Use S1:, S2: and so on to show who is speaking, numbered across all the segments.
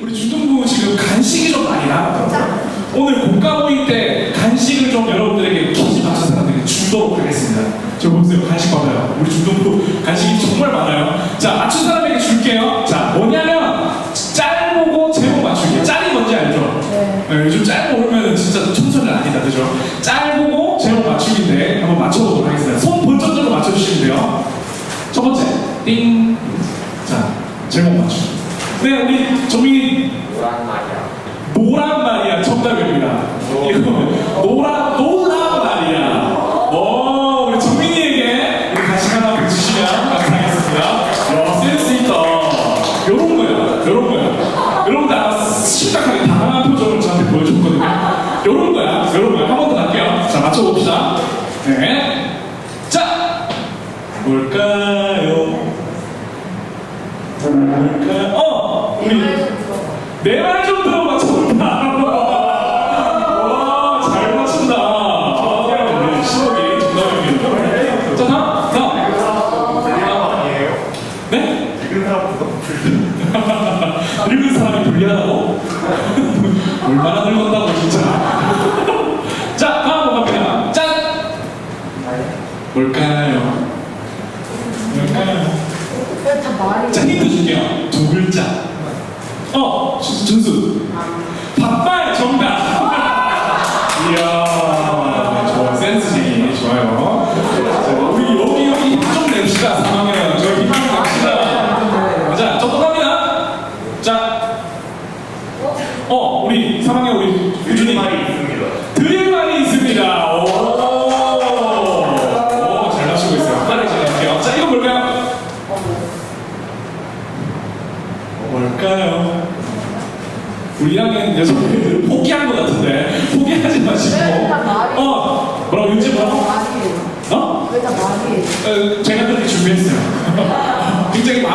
S1: 우리 중등부 지금 간식이 좀 많이 나왔더라고요. 오늘 공과 모임 때 간식을 좀 여러분들에게 퀴즈 맞춰서 사람들에게 주도록 하겠습니다. 저 보세요. 간식 봐봐요. 우리 중등부 간식이 정말 많아요. 자, 맞춘 사람에게 줄게요. 자, 뭐냐면 짤 보고 제목 맞추기. 짤이 뭔지 알죠?
S2: 네.
S1: 네, 요즘 짤 모르면 진짜 청소년 아니다, 그죠? 짤 보고 제목 맞추기인데 한번 맞춰보도록 하겠습니다. 손 본전적으로 맞춰주시면 돼요. 첫 번째, 띵. 자, 제목 맞추기. 네, 우리 정민이
S3: 노란 말이야.
S1: 노란 말이야 정답입니다. 이거 노란 노란 말이야. 오 우리 정민이에게 우리 간식 하나 붙이시면 감사하겠습니다. 야 센스 있다. 요런 거야, 요런 거야. 여러분 나 심각하게 당황한 표정을 저한테 보여줬거든요. 요런 거야, 요런 거야. 한 번 더 갈게요. 자 맞춰봅시다. 네. 자 뭘까요? 뭘까요? 어 우리. 내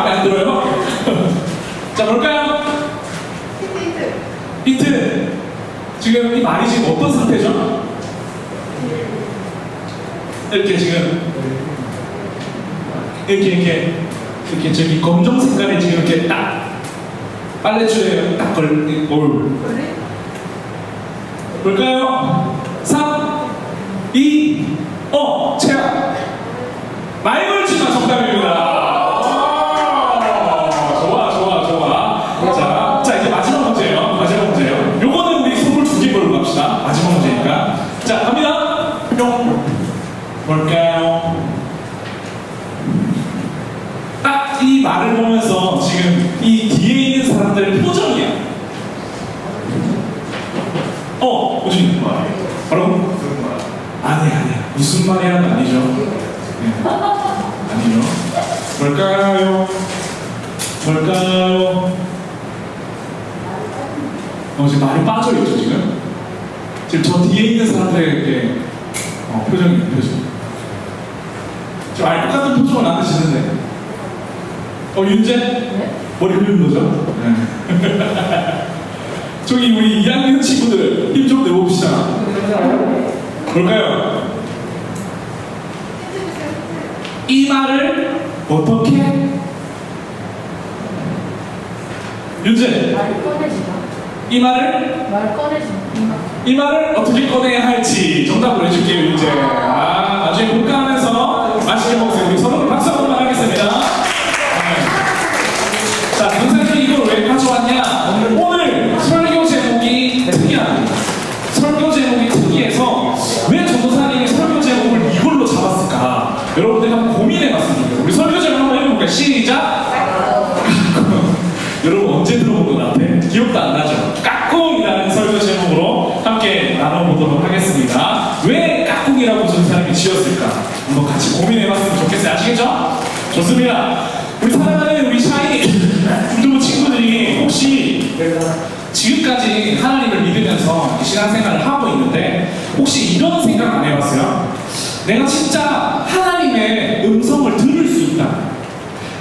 S1: 마음에 안 들어요? 자 뭘까요?
S2: 힌트.
S1: 힌트 지금 이 말이 지금 어떤 상태죠? 이렇게 지금 이렇게 이렇게 이렇게 저기 검정 색깔에 지금 이렇게 딱 빨래줄에 딱 걸, 올? 뭘까요? 3, 2, 어, 채야. 말걸치마 정답입니다. 오, 좋아, 좋아, 좋아. 자, 자, 이제 마지막 문제예요. 마지막 문제예요. 요거는 우리 선물 두 개 걸로 갑시다. 마지막 문제니까. 자, 갑니다. 뿅. 뭘까요? 딱 이 말을 보면서 지금 이 뒤에 있는 사람들의 표정이야. 어, 오준이.
S3: 말이에요.
S1: 바로
S3: 무슨 말?
S1: 아니 아니야 무슨 말이야는 아니죠 네. 아니요 뭘까요 뭘까요 어 지금 말이 빠져있죠 지금 지금 저 뒤에 있는 사람들에게 어, 표정이 표정 지금 알 똑같은 표정을 안 하시는데 어 윤재
S2: 네?
S1: 머리 흘린 거죠? 네. 저기 우리 2학년 친구들 힘 좀 내봅시다 뭘까요? 이 말을 어떻게 윤재
S2: 말 꺼내지마.
S1: 이 말을
S2: 말 꺼내지마.
S1: 이 말을 어떻게 꺼내야 할지 정답을 해줄게요 윤재 아 나중에 공감하면서 맛있게 먹으세요 우리 서로 박수 한번 하겠습니다 해볼까요 시작 여러분 언제 들어본 것 같아? 기억도 안 나죠? 까꿍이라는 설교 제목으로 함께 나눠보도록 하겠습니다. 왜 까꿍이라고 전사님이 지었을까? 한번 같이 고민해봤으면 좋겠어요. 아시겠죠? 좋습니다. 우리 사랑하는 우리 샤이 중등부 친구들이 혹시 지금까지 하나님을 믿으면서 신앙생활을 하고 있는데 혹시 이런 생각 안 해봤어요? 내가 진짜 하나님의.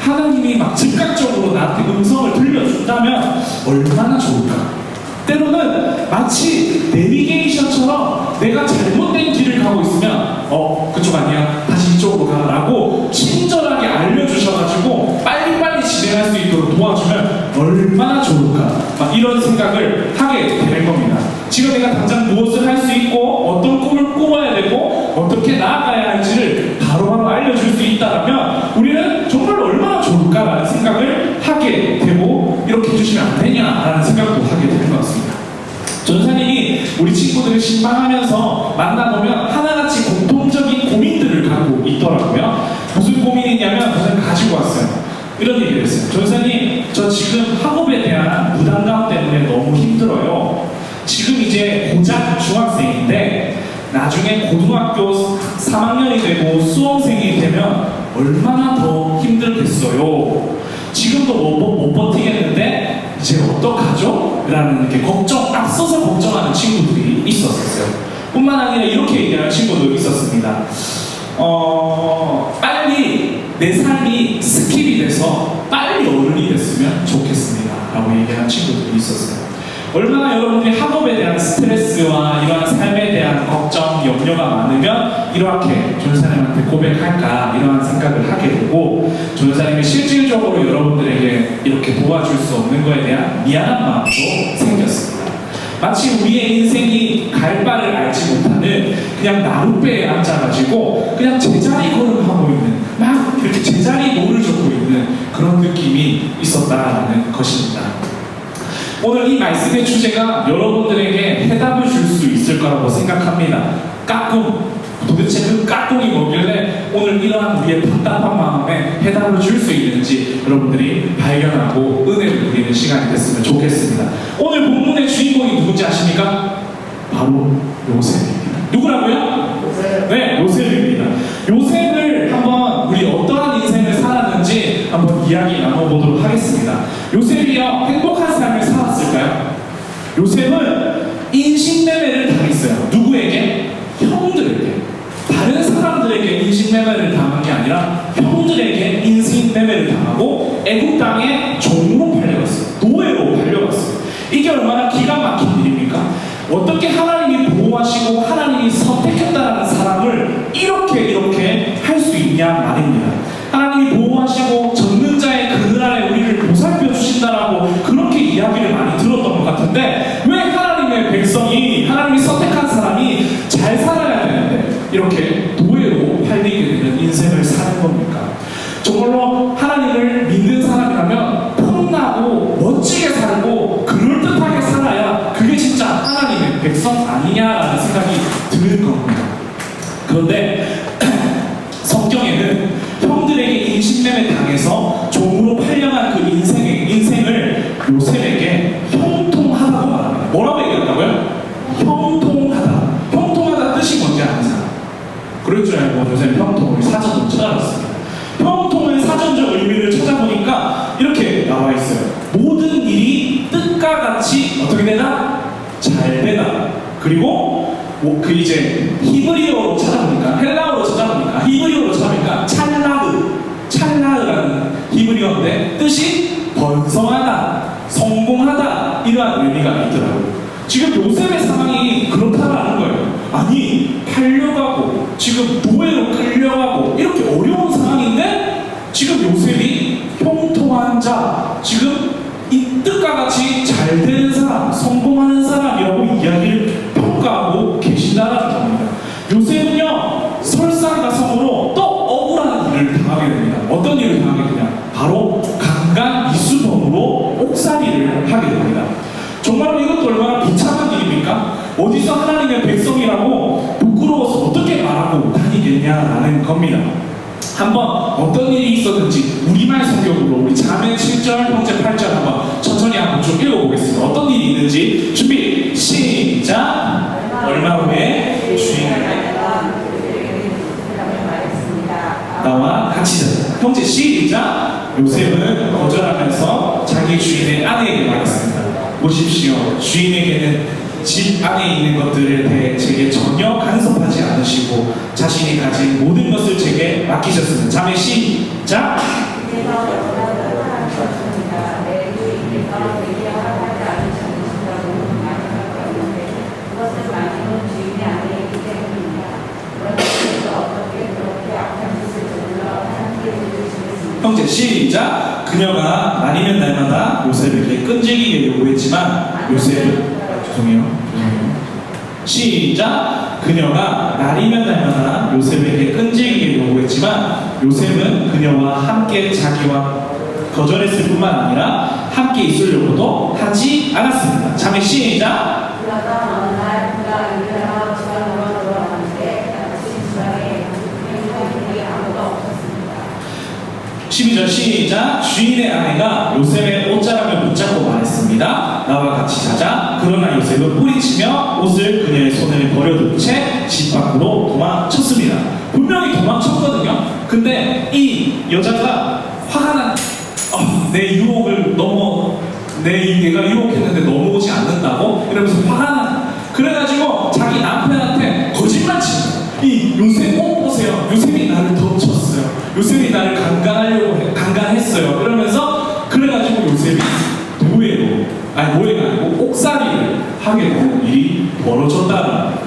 S1: 하나님이 막 즉각적으로 나한테 음성을 들려준다면 얼마나 좋을까? 때로는 마치 내비게이션처럼 내가 잘못된 길을 가고 있으면 어 그쪽 아니야 다시 이쪽으로 가라고 친절하게 알려주셔가지고 빨리빨리 진행할 수 있도록 도와주면 얼마나 좋을까? 막 이런 생각을 하게 되는 겁니다. 지금 내가 당장 무엇을 할 수 있고 어떤 꿈을 꾸어야 되고 어떻게 나아가야 할지를 바로바로 알려줄 수 있다면 좋을까라는 생각을 하게 되고 이렇게 해주시면 안 되냐라는 생각도 하게 되는 것 같습니다. 전사님이 우리 친구들을 신방하면서 만나보면 하나같이 공통적인 고민들을 갖고 있더라고요. 무슨 고민이냐면 저는 가지고 왔어요. 이런 얘기를 했어요. 전사님, 저 지금 학업에 대한 부담감 때문에 너무 힘들어요. 지금 이제 고작 중학생인데 나중에 고등학교 3학년이 되고 수험생이 되면 얼마나 더 힘들겠어요. 지금도 못, 버- 못 버티겠는데 이제 어떡하죠? 라는 이렇게 걱정, 앞서서 걱정하는 친구들이 있었어요. 뿐만 아니라 이렇게 얘기하는 친구도 있었습니다. 어, 빨리 내 삶이 스킵이 돼서 빨리 어른이 됐으면 좋겠습니다. 라고 얘기하는 친구들이 있었어요. 얼마나 여러분들이 학업에 대한 스트레스와 이러한 삶에 대한 걱정, 염려가 많으면 이렇게 조연사님한테 고백할까 이러한 생각을 하게 되고 조연사님이 실질적으로 여러분들에게 이렇게 도와줄 수 없는 거에 대한 미안한 마음도 생겼습니다. 마치 우리의 인생이 갈 바를 알지 못하는 그냥 나룻배에 앉아가지고 그냥 제자리 걸음하고 있는 막 이렇게 제자리 노를 젓고 있는 그런 느낌이 있었다라는 것입니다. 오늘 이 말씀의 주제가 여러분들에게 해답을 줄 수 있을 거라고 생각합니다. 까꿍. 도대체 그 까꿍이 뭐길래 오늘 이러한 우리의 답답한 마음에 해답을 줄 수 있는지 여러분들이 발견하고 은혜를 누리는 시간이 됐으면 좋겠습니다. 오늘 본문의 주인공이 누군지 아십니까? 바로 요셉입니다. 누구라고요? 네, 요셉입니다. 요셉을 한번 우리 어떠한 인생을 살았는지 한번 이야기 나눠보도록 하겠습니다. 요셉이요, 행복한 삶을 살았을까요? 요셉은 인신매매를 당했어요. 누구에게? 형들에게. 다른 사람들에게 인신매매를 당한 게 아니라 형들에게 인신매매를 당하고 애국 땅에 종으로 팔려갔어요. 노예로 팔려갔어요. 이게 얼마나 기가 막힌 일입니까? 어떻게 하나님이 보호하시고 하나님이 선택했다는 사람을 이렇게 이렇게 할 수 있냐 말입니다. 잘 되다. 그리고 뭐그 이제 히브리어로 찾아보니까? 헬라어로 찾아보니까? 히브리어로 찾아보니까? 찰나흐. 찰나흐라는 히브리어인데 뜻이 번성하다 성공하다 이러한 의미가 있더라고요. 지금 요셉의 상황이 그렇다라는 거예요. 아니 팔려가고 지금 노예로 끌려가고 이렇게 어려운 상황인데 지금 요셉이 형통한 자 지금 이 뜻과 같이 잘 되는 사람 성공하는 사람이라고 이야기를 평가하고 계신다는 겁니다. 요셉은요 설상가성으로 또 억울한 일을 당하게 됩니다. 어떤 일을 당하게 되냐? 바로 강간 이수범으로 옥살이를 하게 됩니다. 정말로 이것도 얼마나 비참한 일입니까? 어디서 하나님의 백성이라고 부끄러워서 어떻게 말하고 다니겠냐라는 겁니다. 한번 어떤 일이 있었는지 우리말 성경으로 우리 자매 7절, 형제 8절 한번 천천히 한번 좀 읽어보겠습니다. 어떤 일이 있는지 준비 시작. 얼마 후에 주인에게 나와 같이. 형제 시작. 요셉은 거절하면서 자기 주인의 아내에게 말했습니다. 보십시오. 주인에게는 집 안에 있는 것들에 대해 제게 전혀 간섭하지 않으시고 자신이 가진 모든 것을 제게 맡기셨습니다. 자매 시작. 형제 시작. 그녀가 날이면 날마다 요셉에게 끈질기게 요구했지만 요셉은 죄송해요. 죄송해요. 시작. 그녀가 날이면 날마다 요셉에게 끈질기게 요구했지만 요셉은 그녀와 함께 자기와 거절했을 뿐만 아니라 함께 있으려고도 하지 않았습니다. 자매 시작.
S2: 그러다 어느 날 그가 일을 하러 집안으로 돌아가는데 같이 집안에 행복이 아무도 없었습니다.
S1: 12절 시작 주인의 아내가 요셉의 옷자락을 붙잡고 말했습니다. 나와 같이 자자. 그러나 요셉은 뿌리치며 옷을 그녀의 손을 버려둔 채 집 밖으로 도망쳤습니다. 분명히 도망쳤거든요. 근데 이 여자가 화가 난 어, 내 유혹을 넘어 내 얘가 유혹했는데 넘어오지 않는다고? 이러면서 화가 난. 그래가지고 자기 남편한테 거짓말 치는. 이 요셉 옷 요. 요셉이 나를 강간하려고 해, 강간했어요. 이러면서 그래가지고 요셉이 노예로 아니 노예가 아니고 옥살이를 하게 되는 일이 벌어졌다는 거예요.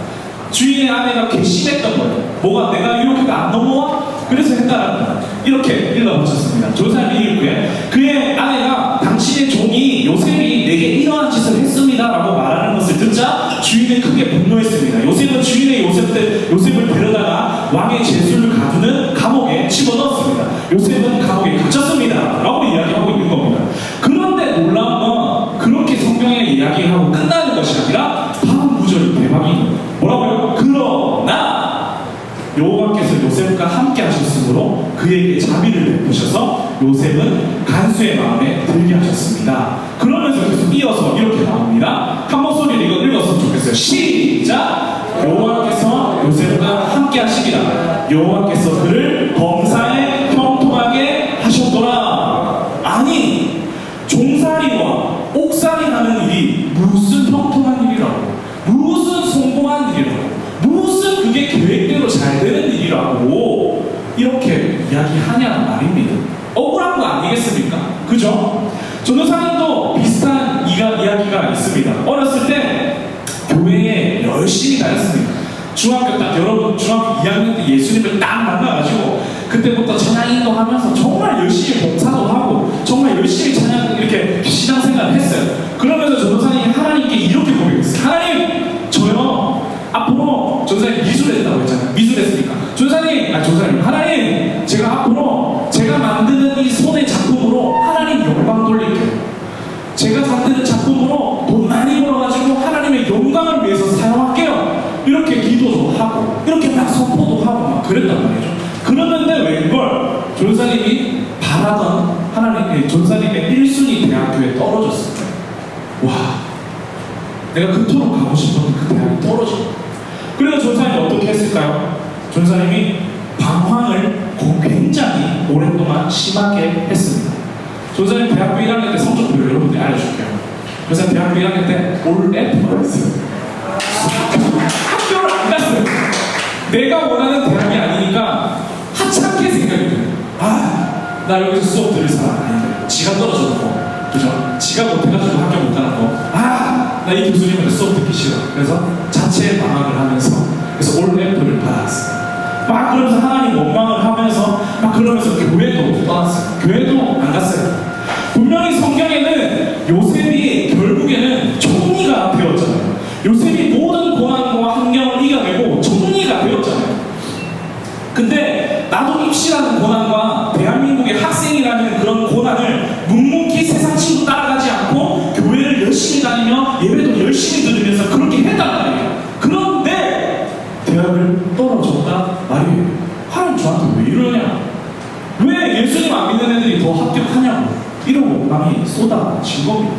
S1: 주인의 아내가 괘씸했던 거예요. 뭐가 내가 이렇게 안 넘어와? 그래서 했다라는 거예요. 이렇게 읽어붙였습니다. 조사님이 읽고에 그의 아내가 당신의 종이 요셉이 내게 이러한 짓을 했습니다라고 말하는 것을 듣자 주인은 크게 분노했습니다. 요셉은 주인의 요셉 때 요셉을 데려다가 왕의 제수를 가두는 집어넣었습니다. 요셉은 감옥에 갇혔습니다. 라고 이야기하고 있는 겁니다. 그런데 놀라운 건 그렇게 성경에 이야기하고 끝나는 것이 아니라 다음 구절이 대박이에요. 뭐라고요? 그러나 여호와께서 요셉과 함께 하셨으므로 그에게 자비를 베푸셔서 요셉은 간수의 마음에 들게 하셨습니다. 그러면서 계속 이어서 이렇게 나옵니다. 한 목소리로 이거 읽었으면 좋겠어요. 시작! 여호와께서 요셉과 함께 하시기라. 여호와께서 그를 범사에 형통하게 하셨더라. 아니, 종살이와 옥살이 하는 일이 무슨 형통한 일이라고 무슨 성공한 일이라고 무슨 그게 계획대로 잘 되는 일이라고 이렇게 이야기하냐는 말입니다 억울한 거 아니겠습니까? 그죠? 전도사님도 비슷한 이야기가 있습니다 어렸을 때 교회에 열심히 다녔습니다 중학교 딱 여러분 중학교 2학년 때 예수님을 딱 만나가지고 그때부터 찬양 인도하면서 정말 열심히 봉사도 하고 정말 열심히 찬양 이렇게 신앙 생활을 했어요. 그러면서 전도사님이 하나님께 이렇게 고백했어요. 하나님 저요 앞으로 전도사님 미술했다고 했잖아요. 미술했으니까 전도사님 아 전도사님 하나님 제가 앞으로 제가 만드는 이 손의 작품으로 하나님 영광 돌릴게요. 제가 만드는 작품으로 돈 많이 벌어가지고 하나님의 영광을 위해서 사용할게요. 이렇게 기도도 하고, 이렇게 막 선포도 하고, 막 그랬단 말이죠. 그러는데 웬걸, 전사님이 바라던 하나님의, 전사님의 1순위 대학교에 떨어졌을 거예요. 와, 내가 그토록 가고 싶었던 그 대학이 떨어져. 그래서 전사님이 어떻게 했을까요? 전사님이 방황을 고- 굉장히 오랫동안 심하게 했습니다. 조사님 대학교 1학년 때 성적표 여러분들이 알려줄게요. 그래서 대학교 1학년 때올 F만 했어요. 학교를 안 갔어요. 내가 원하는 대학이 아니니까 하찮게 생각이 들어요. 아, 나 여기서 수업 들을 사람 아닌데. 지가 떨어졌고, 그죠? 지가 못해가지고 학교 못 가는 거. 아, 나 이 교수님한테 수업 듣기 싫어. 그래서 자체 방학을 하면서, 그래서 올 F를 받았어요. 막 그러면서 하나님 원망을 하면서 막 그러면서 교회도 떠났어요. 교회도 안 갔어요. 분명히 성경에는 요셉이 결국에는 총리가 되었잖아요. 요셉이 모든 고난과 환경을 이겨내고 총리가 되었잖아요. 근데 나도 입시라는 고난과 대한민국의 학생이라는 그런 고난을 묵묵히 세상 친구 따라가지 않고 교회를 열심히 다니며 예배도 열심히 들으면서 그렇게 했단 말이에요. 그런데 대학을 떨어졌다 말이에요. 하나님 저한테 왜 이러냐? 왜 예수님 안 믿는 애들이 더 합격하냐고 이러고 마음이 쏟아진 겁니다.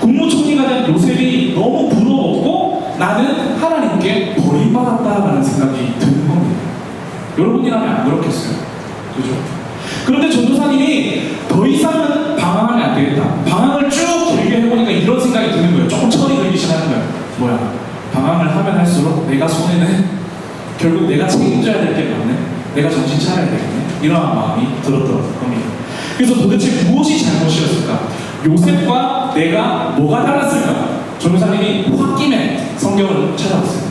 S1: 국무총리가 된 요셉이 너무 부러웠고 나는 하나님께 버림받았다라는 생각이 드는 겁니다. 여러분이라면 안 그렇겠어요? 그죠? 그런데 전도사님이 더 이상은 방황하면 안 되겠다. 방황을 쭉 길게 해보니까 이런 생각이 드는 거예요. 조금 철이 들기 시작하는 거예요. 뭐야? 방황을 하면 할수록 내가 손해는 결국 내가 책임져야 될 게 많네. 내가 정신 차려야 되겠네. 이러한 마음이 들었던 겁니다. 그래서 도대체 무엇이 잘못이었을까? 요셉과 내가 뭐가 달랐을까? 전도사님이 홧김에 성경을 찾아봤어요.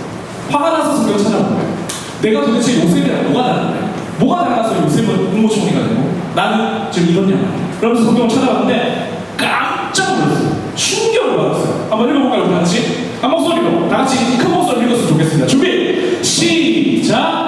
S1: 화가 나서 성경을 찾아본 거예요. 내가 도대체 요셉이랑 뭐가 다른데? 뭐가 달라서 요셉은 국무총리가 되고 나는 지금 이런 양 그러면서 성경을 찾아봤는데 깜짝 놀랐어요. 충격을 받았어요. 한번 읽어볼까요, 우리 다 같이? 한 목소리로 다 같이 큰 목소리로 읽었으면 좋겠습니다. 준비 시작.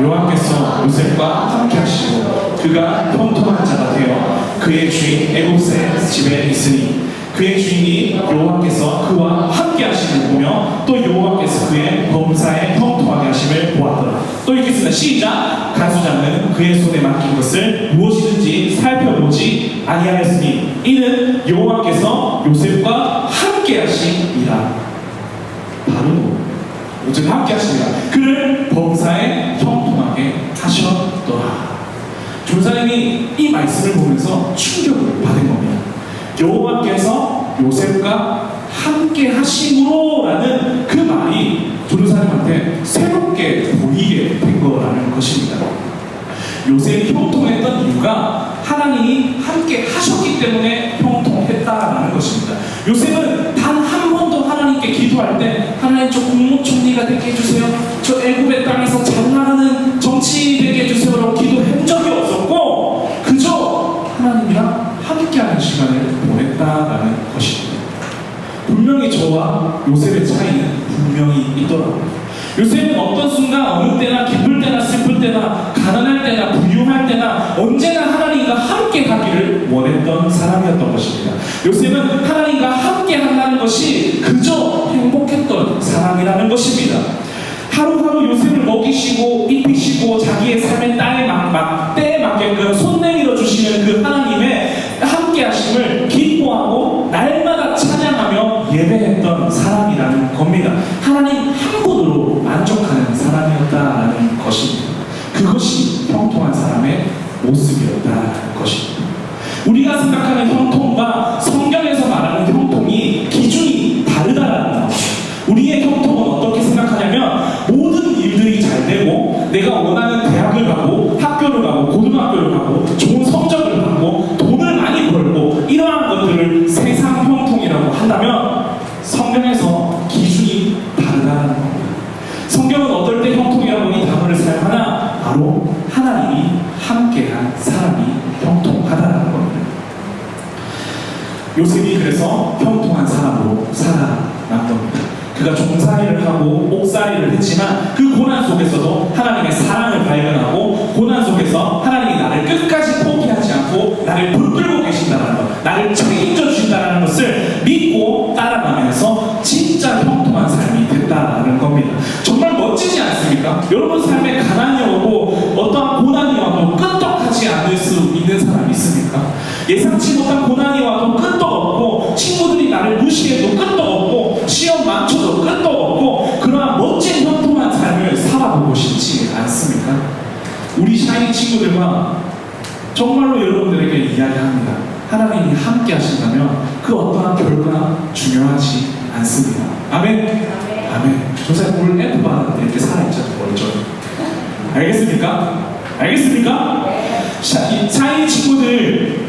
S1: 여호와께서 요셉과 함께 하시고 그가 통통한 자가 되어 그의 주인 애굽의 집에 있으니 그의 주인이 여호와께서 그와 함께 하심을 보며 또 여호와께서 그의 범사에 형통하게 하심을 보았더라. 또 읽겠습니다. 시작. 간수장은 그의 손에 맡긴 것을 무엇이든지 살펴보지 아니하였으니 이는 여호와께서 요셉과 함께 하심이라. 바로 요셉과 함께하심이라. 그를 범사에 형통하게 하셨더라. 조사님이 이 말씀을 보면서 충격을 받은 겁니다. 여호와께서 요셉과 함께 하심으로라는 그 말이 조르사님한테 새롭게 보이게 된 거라는 것입니다. 요셉이 형통했던 이유가 하나님이 함께 하셨기 때문에 형통했다라는 것입니다. 요셉은 단 한 번도 하나님께 기도할 때 하나님 저 국무총리가 되게 해주세요. 저 애굽의 땅에서 잘 나가는 정치 되게 해주세요라고 기도한 적이 없었고 그저 하나님이랑 함께하는 시간을 보냈다라는 것입니다. 분명히 저와 요셉의 차이는 분명히 있더라고요. 요셉은 어떤 순간 어느 때나 기쁠 때나 슬플 때나 가난할 때나 부유할 때나 언제나 하나님과 함께 가기를 원했던 사람이었던 것입니다. 요셉은 하나님과 함께 한다는 것이 그저 행복했던 사람이라는 것입니다. 하루하루 요셉을 먹이시고 입히시고 자기의 삶의 때에 막, 막, 때에 맞게끔 손 내밀어 주시는 그 하나님의 함께 하심을 기뻐하고 날마다 찬양하며 예배했던 사람이라는 겁니다. 하나님 한 분으로 만족하는 사람이었다라는 것입니다. 그것이 형통한 사람의 모습이었다는 것입니다. 우리가 생각하는 형통과 성경에서 말하는 형통이 기준이 다르다라는 겁니다. 우리의 형통은 어떻게 생각하냐면 모든 일들이 잘 되고 내가 원하는 대학을 가고 학교를 가고 고등학교를 가고 좋은 성적을 받고 돈을 많이 벌고 이러한 것들을 세상 형통이라고 한다면 성경에서 기준이 다르다는 겁니다. 성경은 어떨 때 형통이라고 이 단어를 사용하나 바로 하나님이 함께한 사람이 형통하다는 겁니다. 요셉이 그래서 형통한 사람으로 살아난 겁니다. 그가 종살이를 옥살이를 했지만 그 고난 속에서도 하나님의 사랑을 발견하고 고난 속에서 하나님이 나를 끝까지 포기하지 않고 나를 붙들고 계신다는 것, 나를 책임져 주신다는 것을 믿고 따라가면서 진짜 형통한 삶이 됐다는 겁니다. 정말 멋지지 않습니까? 여러분 삶에 가난이 오고 어떠한 고난이 와도 끄떡하지 않을 수 있는 사람이 있습니까? 예상치 못한 고난이 와도 끄떡 없고 친구들이 나를 무시해도 끄떡 없고 시험 망쳐도 끄떡 없고 그러한 멋진 형통한 삶을 살아보고 싶지 않습니까? 우리 샤이 친구들과 정말로 여러분들에게 이야기합니다. 하나님이 함께 하신다면 그 어떠한 결과나 중요하지 않습니다. 아멘. 아멘. 조사 오늘 F 받았는데 이렇게 살아있잖아요. 멀쩡. 알겠습니까? 알겠습니까? 자, 이 사이 친구들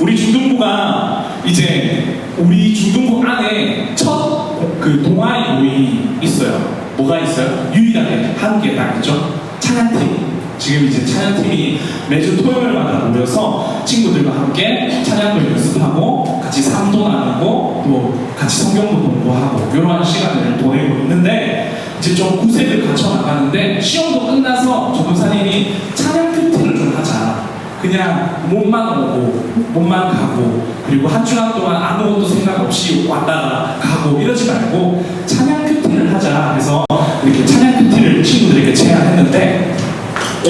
S1: 우리 중등부가 이제 우리 중등부 안에 첫 그 동아리 모임이 있어요. 뭐가 있어요? 유일하게 한개딱 있죠. 찬양팀. 지금 이제 찬양팀이 매주 토요일마다 모여서 친구들과 함께 찬양을 연습하고 같이 삶도 나누고 또 같이 성경도 공부하고 이러한 시간을 보내고 있는데 이제 좀 구색을 갖춰 나가는데 시험도 끝나서 조교사님이 찬양 큐티를 좀 하자. 그냥 몸만 오고 몸만 가고 그리고 한 주간 동안 아무것도 생각 없이 왔다가 가고 이러지 말고 찬양 큐티를 하자 그래서 이렇게 찬양 큐티를 친구들에게 제안했는데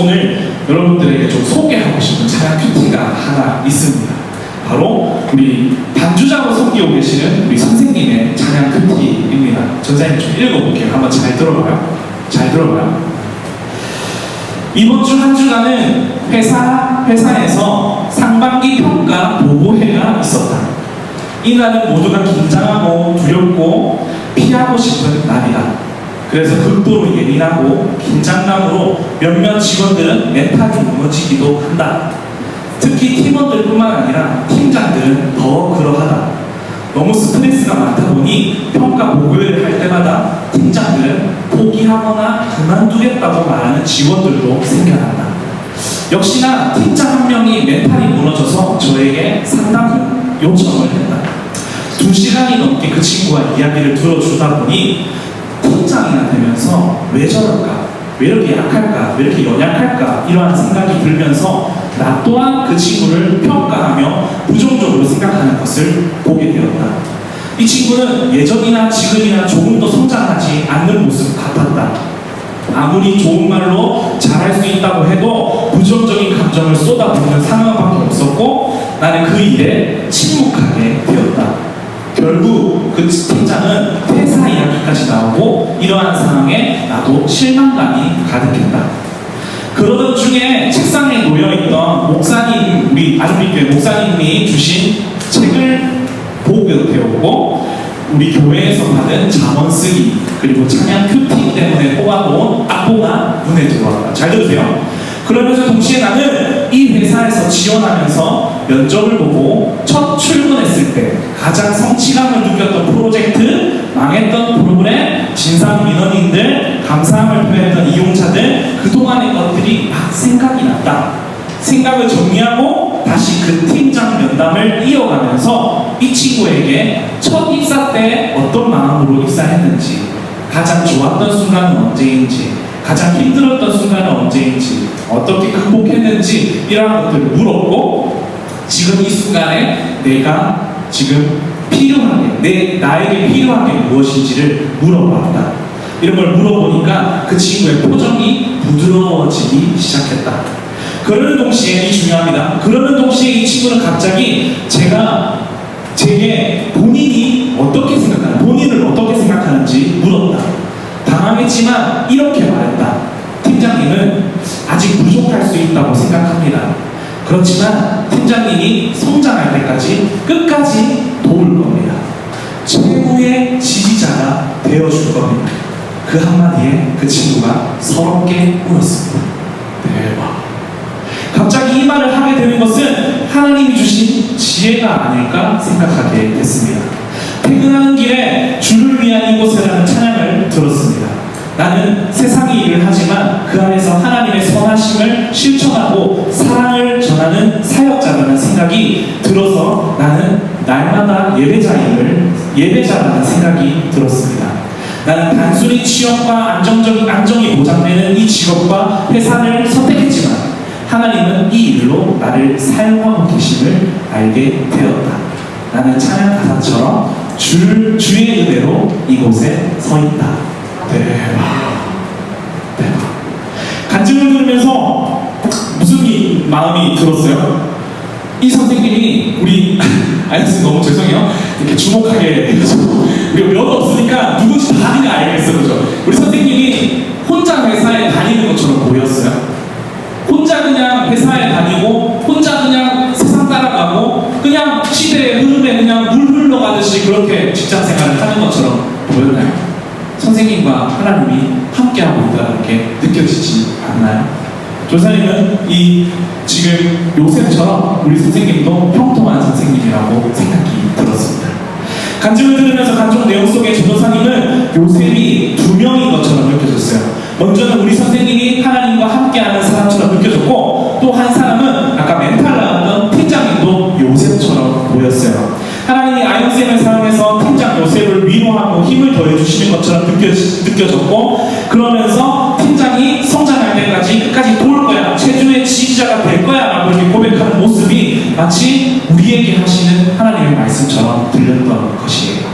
S1: 오늘 여러분들에게 좀 소개하고 싶은 찬양 큐티가 하나 있습니다. 바로 우리 반주자로 섬기고 계시는 우리 선생님의 찬양 큐티입니다. 전사님 좀 읽어볼게요. 한번 잘 들어봐요. 잘 들어봐요. 이번 주 한 주간은 회사, 회사에서 상반기 평가 보고회가 있었다. 이날은 모두가 긴장하고 두렵고 피하고 싶은 날이다. 그래서 극도로 예민하고 긴장감으로 몇몇 직원들은 멘탈이 무너지기도 한다. 특히 팀원들뿐만 아니라 팀장들은 더 그러하다. 너무 스트레스가 많다 보니 평가 보고회를 할 때마다 팀장들은 포기하거나 그만두겠다고 말하는 직원들도 생겨난다. 역시나 팀장 한 명이 멘탈이 무너져서 저에게 상담 요청을 했다. 두 시간이 넘게 그 친구가 이야기를 들어주다 보니 팀장이나 되면서 왜 저럴까? 왜 이렇게 약할까? 왜 이렇게 연약할까? 이러한 생각이 들면서 나 또한 그 친구를 평가하며 부정적으로 생각하는 것을 보게 되었다. 이 친구는 예전이나 지금이나 조금 더 성장하지 않는 모습 같았다. 아무리 좋은 말로 잘할 수 있다고 해도 부정적인 감정을 쏟아붓는 상황밖에 없었고 나는 그 일에 침묵하게 되었다. 결국 그 팀장은 퇴사 이야기까지 나오고 이러한 상황에 나도 실망감이 가득했다. 그러던 중에 책상에 놓여있던 목사님, 우리 아주리교회 목사님이 주신 책을 보게 되었고 우리 교회에서 받은 잠원 쓰기 그리고 찬양 큐팅 때문에 뽑아놓은 악보가 눈에 들어왔다. 잘 들으세요. 그러면서 동시에 나는 이 회사에서 지원하면서 면접을 보고 첫 출근했을 때 가장 성취감을 느꼈던 프로젝트, 망했던 프로그램, 진상 민원인들, 감사함을 표현했던 이용자들 그동안의 것들이 막 생각이 났다. 생각을 정리하고 다시 그 팀장 면담을 이어가면서 이 친구에게 첫 입사 때 어떤 마음으로 입사했는지 가장 좋았던 순간은 언제인지 가장 힘들었던 순간은 언제인지 어떻게 극복했는지 이러한 것들을 물었고 지금 이 순간에 내가 지금 필요한 게 내 나에게 필요한 게 무엇인지를 물어봤다. 이런 걸 물어보니까 그 친구의 표정이 부드러워지기 시작했다. 그러는 동시에 이 중요합니다. 그러는 동시에 이 친구는 갑자기 제가 제게 본인이 어떻게 생각하는 본인을 어떻게 생각하는지 물었다. 당황했지만 이렇게 말했다. 팀장님은 아직 부족할 수 있다고 생각합니다. 그렇지만 팀장님이 성장할 때까지 끝까지 도울 겁니다. 최고의 지지자가 되어줄 겁니다. 그 한마디에 그 친구가 서럽게 울었습니다. 대박. 갑자기 이 말을 하게 되는 것은 하나님이 주신 지혜가 아닐까 생각하게 됐습니다. 퇴근하는 길에 주를 위한 이곳이라는 찬양을 들었습니다. 나는 세상의 일을 하지만 그 안에서 하나님의 선하심을 실천하고 사랑을 전하는 사역자라는 생각이 들어서 나는 날마다 예배자임을 예배자라는 생각이 들었습니다. 나는 단순히 취업과 안정적인 안정이 보장되는 이 직업과 회사를 선택했지만 하나님은 이 일로 나를 사용하고 계심을 알게 되었다. 나는 찬양 가사처럼 주, 주의 은혜로 이곳에 서 있다. 대박. 대박. 간증을 들으면서 무슨 이 마음이 들었어요? 이 선생님이 우리 아이스 너무 죄송해요. 이렇게 주목하게 해가지고 우리가 몇 없으니까 누군지 다 아니까 알겠어 그죠? 우리 선생님이 혼자 회사에 다니는 것처럼 보였어요. 혼자 그냥 회사에 다니고 혼자 그냥 세상 따라가고 그냥 시대의 흐름에 흘러가듯이 그렇게 직장 생활을 하는 것처럼 보였나요? 선생님과 하나님이 함께하고 있다 이렇게 느껴지지 않나요? 조사님은 이 지금 요셉처럼 우리 선생님도 평통한 선생님이라고 생각이 들었습니다. 간증을 들으면서 간종 내용 속에 조도사님은 요셉이 두 명인 것처럼 느껴졌어요. 먼저는 우리 선생님이 하나님과 함께하는 사람처럼 느껴졌고 또 한 사람은 아까 멘탈 나왔던 팀장님도 요셉처럼 보였어요. 아이쌤을 사용해서 팀장 요셉을 위로하고 힘을 더해주시는 것처럼 느껴, 느껴졌고 그러면서 팀장이 성장할 때까지 끝까지 도울 거야. 최주의 지지자가 될 거야. 라고 이렇게 고백하는 모습이 마치 우리에게 하시는 하나님의 말씀처럼 들렸던 것이에요.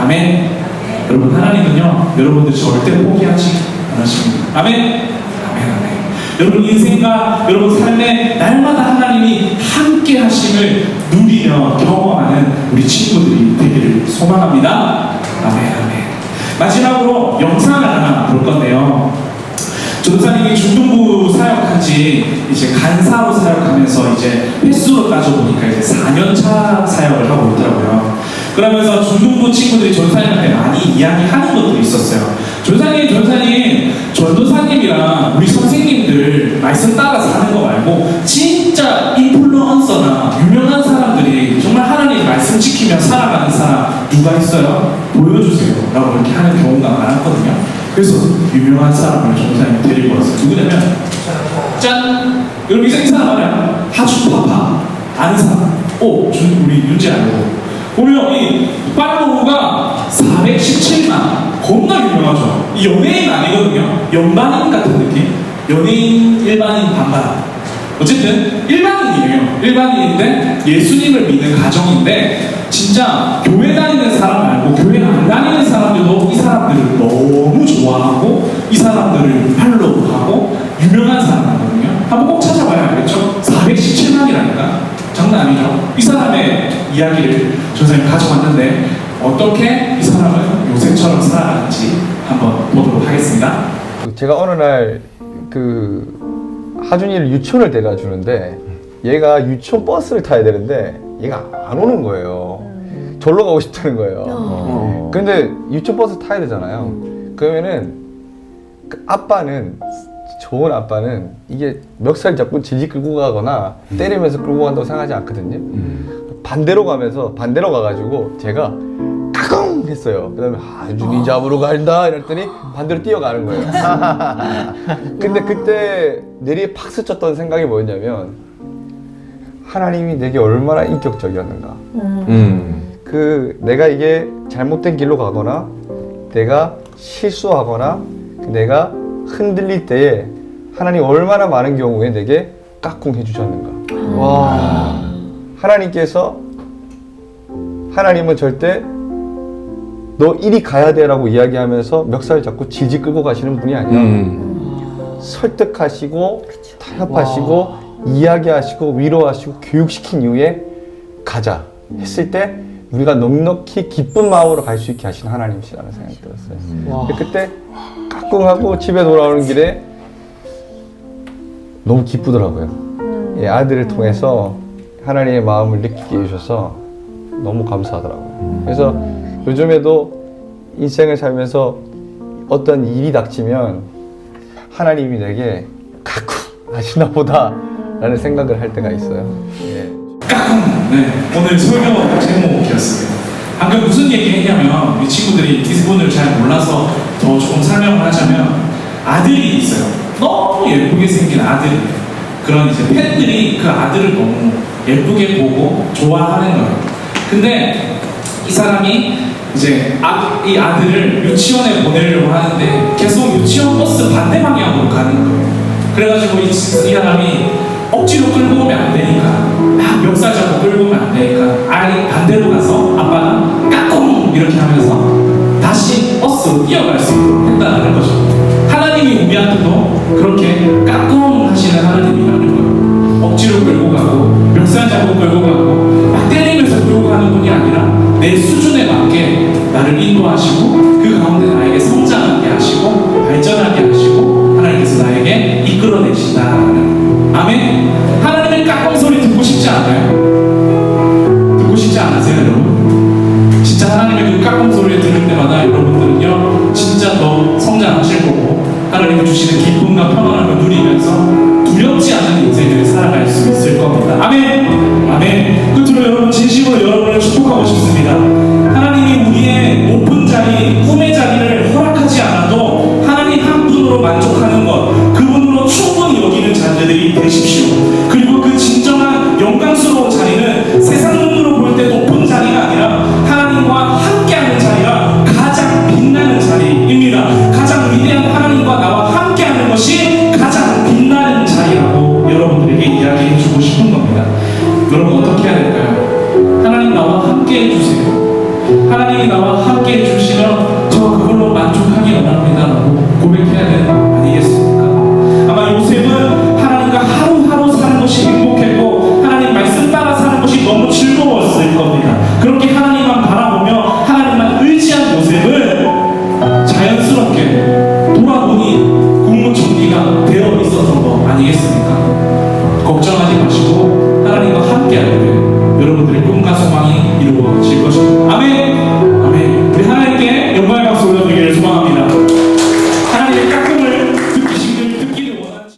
S1: 아멘. 여러분 하나님은요 여러분들 절대 포기하지 않으십니다. 아멘. 아멘 아멘 여러분 인생과 여러분 삶에 날마다 하나님이 함께 하심을 누리며 경험하는 우리 친구들이 되기를 소망합니다 아멘 아멘 마지막으로 영상을 하나 볼 건데요 전사님이 중등부 사역한 지 이제 간사로 사역하면서 이제 횟수로 따져보니까 이제 4년차 사역을 하고 있더라고요. 그러면서 중등부 친구들이 전사님한테 많이 이야기하는 것들이 있었어요. 전사님, 전사님, 전도사님이랑 우리 선생님들 말씀 따라 사는 거 말고 진짜 인플루언서나 유명한 사람들이 정말 하나님 말씀 지키며 살아가는 사람 누가 있어요? 보여주세요. 라고 이렇게 하는 경우가 많았거든요. 그래서 유명한 사람을 전사님이 데리고 왔어요. 누구냐면 짠! 여러분 이 사람 알아요? 하주파파 아는 사람. 오, 준, 우리 윤지 알고. 보면 이 팔로우가 417만 이 연예인 아니거든요. 연반인 같은 느낌. 연예인 일반인 반반. 어쨌든 일반인이에요. 일반인인데 예수님을 믿는 가정인데 진짜 교회 다니는 사람 말고 교회 안 다니는 사람들도 이 사람들을 너무 좋아하고 이 사람들을 팔로우하고 유명한 사람이거든요. 한번 꼭 찾아봐야 알겠죠? 417만이라니까 장난 아니죠? 이 사람의 이야기를 전사님 가져왔는데 어떻게 이 사람은 요셉처럼 살아가는지 한번 보도록 하겠습니다.
S3: 제가 어느 날그 하준이를 유치원을 데려다 주는데 얘가 유치원 버스를 타야 되는데 얘가 안 오는 거예요. 절로 가고 싶다는 거예요.
S4: 어.
S3: 근데 유치원 버스 타야 되잖아요. 그러면은 그 아빠는 좋은 아빠는 이게 멱살 잡고 질질 끌고 가거나 때리면서 끌고 간다고 생각하지 않거든요. 반대로 가면서 반대로 가가지고 제가 까꿍 했어요. 그다음에 하준이 잡으러 간다 이랬더니 반대로 뛰어가는 거예요. 근데 그때 내리에 팍 스쳤던 생각이 뭐였냐면 하나님이 내게 얼마나 인격적이었는가.
S4: 음.
S3: 그 내가 이게 잘못된 길로 가거나 내가 실수하거나 내가 흔들릴 때에 하나님 얼마나 많은 경우에 내게 까꿍 해주셨는가. 와. 하나님께서 하나님은 절대 너 이리 가야 돼라고 이야기하면서 멱살 잡고 질질 끌고 가시는 분이 아니야.
S4: 음.
S3: 설득하시고 타협하시고 이야기하시고 위로하시고 교육시킨 이후에 가자 했을 때 우리가 넉넉히 기쁜 마음으로 갈 수 있게 하신 하나님이시라는 생각이 들었어요. 근데 그때 까꿍하고 집에 돌아오는 길에 너무 기쁘더라고요. 예, 아들을 통해서 하나님의 마음을 느끼게 해주셔서 너무 감사하더라고요. 그래서 요즘에도 인생을 살면서 어떤 일이 닥치면 하나님이 내게 까꿍 하시나 보다 라는 생각을 할 때가 있어요. 예.
S1: 네, 오늘 설교 제목이었습니다. 방금 무슨 얘기 했냐면 이 친구들이 이분을 잘 몰라서 더 조금 설명을 하자면 아들이 있어요. 너무 예쁘게 생긴 아들이 그런 이제 팬들이 그 아들을 너무 예쁘게 보고 좋아하는 거예요. 근데 이 사람이 이제 아, 이 아들을 유치원에 보내려고 하는데 계속 유치원 버스 반대 방향으로 가는 거예요. 그래가지고 이, 이 사람이 억지로 끌고 오면 안 되니까 막 멱살 잡고 끌고 오면 안 되니까 아이 반대로 가서 아빠가 까꿍 이렇게 하면서 다시 버스로 뛰어갈 수 있도록 했다는 거죠. 하나님이 우리한테도 그렇게 까꿍 하시는 하나님이라는 거예요. 억지로 끌고 가고 잡고 끌고 가고 막 때리면서 끌고 가는 분이 아니라 내 수준 주시는 기쁨과 평안함을 누리면서 두렵지 않은 인생을 살아갈 수 있을 겁니다. 아멘. 아멘. 끝으로 여러분 진심으로 여러분을 축복하고 싶습니다. 하나님이 우리의 높은 자리 꿈의 자리를 허락하지 않아도 하나님 한 분으로 만족하는 것 그분으로 충분히 여기는 자들이 되십시오